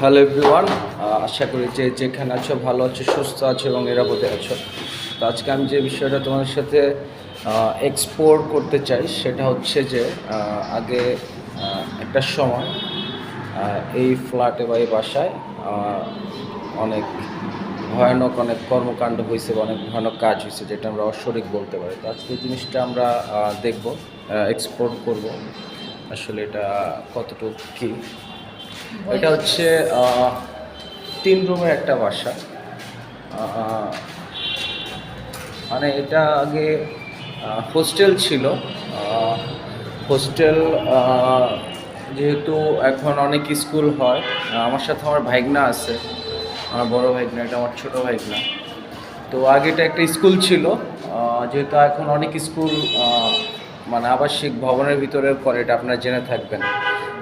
Hello everyone আশা করি যে যেখানে আছো ভালো আছো, সুস্থ আছো এবং নিরাপদে আছো। তো আজকে আমি যে বিষয়টা তোমার সাথে এক্সপ্লোর করতে চাই, সেটা হচ্ছে যে আগে একটা সময় এই ফ্ল্যাটে বা এই বাসায় অনেক ভয়ানক, অনেক কর্মকাণ্ড হয়েছে বা অনেক ভয়ানক কাজ হয়েছে যেটা আমরা অস্বরিক বলতে পারি। তো আজকে জিনিসটা আমরা দেখব এক্সপ্লোর করব, আসলে এটা কতটুকু কী। এটা হচ্ছে তিন রুমের একটা বাসা। মানে এটা আগে হোস্টেল ছিল। হোস্টেল যেহেতু এখন অনেক স্কুল হয় আমার সাথে আমার ভাইগনা আছে। আমার বড় ভাইগনা, এটা আমার ছোট ভাইগনা। তো আগে এটা একটা স্কুল ছিল। যেহেতু এখন অনেক স্কুল মানে আবাসিক ভবনের ভিতরে করে এটা আপনারা জেনে থাকবেন।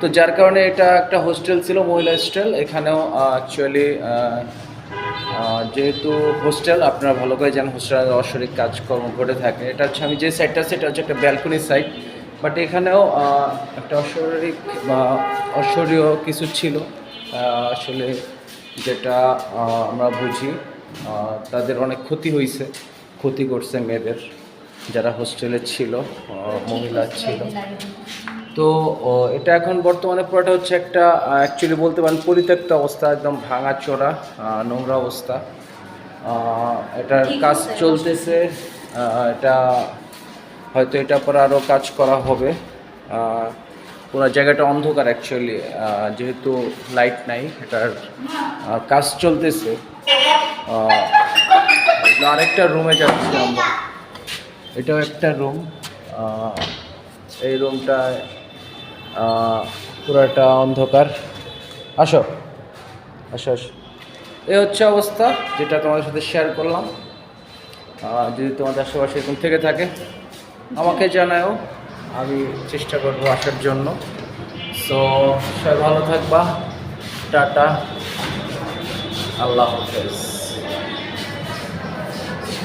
তো যার কারণে এটা একটা হোস্টেল ছিল, মহিলা হোস্টেল এখানেও অ্যাকচুয়ালি যেহেতু হোস্টেল আপনারা ভালো করে জানেন হোস্টেলের অস্বরিক কাজকর্ম ঘটে থাকে। এটা হচ্ছে, আমি যে সাইডটা সেটা হচ্ছে একটা ব্যালকনি সাইড বাট এখানেও একটা অস্বাভাবিক বা অস্বরীয় কিছু ছিল। আসলে যেটা আমরা বুঝি তাদের অনেক ক্ষতি হয়েছে ক্ষতি করছে মেয়েদের, যারা হোস্টেলে ছিল মহিলা ছিল। তো এটা এখন বর্তমানে পুরোটা হচ্ছে একটা অ্যাকচুয়ালি বলতে পারেন পরিত্যক্ত অবস্থা একদম ভাঙা চোরা নোংরা অবস্থা। এটার কাজ চলতেছে এটা হয়তো এটা পরে আরও কাজ করা হবে। পুরো জায়গাটা অন্ধকার অ্যাকচুয়ালি যেহেতু লাইট নাই এটার কাজ চলতেছে। আরেকটা রুমে যাচ্ছি আমরা। এটাও একটা রুম এই রুমটায় পুরোটা অন্ধকার। আসো। আসো আসো। এই হচ্ছে অবস্থা যেটা তোমাদের সাথে শেয়ার করলাম। যদি তোমাদের আশেপাশে এরকম থেকে থাকে, আমাকে জানাও। আমি চেষ্টা করব আসার জন্য। সো সবাই ভালো থাকবা। টাটা। আল্লাহ হাফেজ।